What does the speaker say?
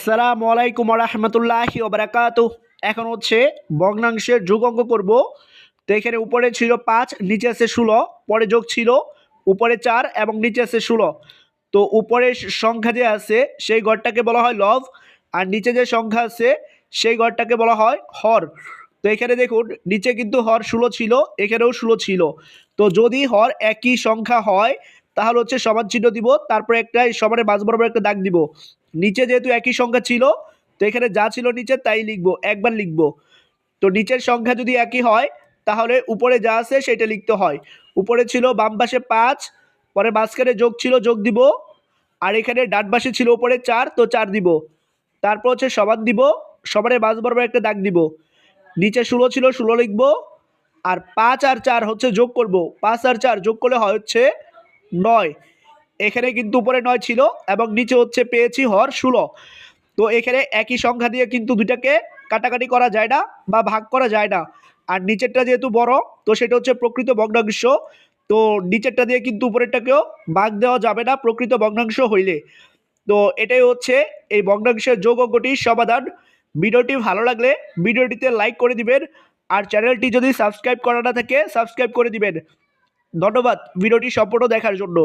আসসালামু আলাইকুম রহমতুল্লাহি ওবরাকাতু এখন হচ্ছে ভগ্নাংশের যোগ অঙ্ক করব। তো এখানে উপরে ছিল পাঁচ, নিচে আছে ষোলো, পরে যোগ ছিল উপরে চার এবং নিচে আছে ষোলো। তো উপরের সংখ্যা যে আছে, সেই ঘরটাকে বলা হয় লভ আর নিচে যে সংখ্যা আছে, সেই ঘরটাকে বলা হয় হর। তো এখানে দেখুন, নিচে কিন্তু হর ষোলো ছিল, এখানেও ষোলো ছিল। তো যদি হর একই সংখ্যা হয়, তাহলে হচ্ছে সমান চিহ্ন দিব, তারপরে একটা সমানে মাঝ বরাবর একটা দাগ দিব। নিচে যেহেতু একই সংখ্যা ছিল, তো এখানে যা ছিল নিচে তাই লিখব, একবার লিখব। তো নিচের সংখ্যা যদি একই হয়, তাহলে উপরে যা আছে সেটা লিখতে হয়। উপরে ছিল বাম পাশে পাঁচ, পরে মাঝখানে যোগ ছিল, যোগ দিব। আর এখানে ডান পাশে ছিল উপরে চার, তো চার দিব। তারপর হচ্ছে সমান দিব সমানের মাঝ বরাবর একটা দাগ দিব। নিচে ষোলো ছিল, ষোলো লিখব। আর পাঁচ আর চার হচ্ছে যোগ করব। পাঁচ আর চার যোগ করলে হয় হচ্ছে নয়। এখানে কিন্তু উপরে নয় ছিল এবং নিচে হচ্ছে পেয়েছি হর ষোলো। তো এখানে একই সংখ্যা দিয়ে কিন্তু দুইটাকে কাটাকাটি করা যায় না বা ভাগ করা যায় না। আর নিচেরটা যেহেতু বড়, তো সেটা হচ্ছে প্রকৃত ভগ্নাংশ। তো নিচেরটা দিয়ে কিন্তু উপরেরটাকেও ভাগ দেওয়া যাবে না প্রকৃত ভগ্নাংশ হইলে। তো এটাই হচ্ছে এই ভগ্নাংশের যোগ অঙ্কটির সমাধান। ভিডিওটি ভালো লাগলে ভিডিওটিতে লাইক করে দিবেন আর চ্যানেলটি যদি সাবস্ক্রাইব করা না থাকে সাবস্ক্রাইব করে দিবেন। ধন্যবাদ ভিডিওটি সম্পূর্ণ দেখার জন্য।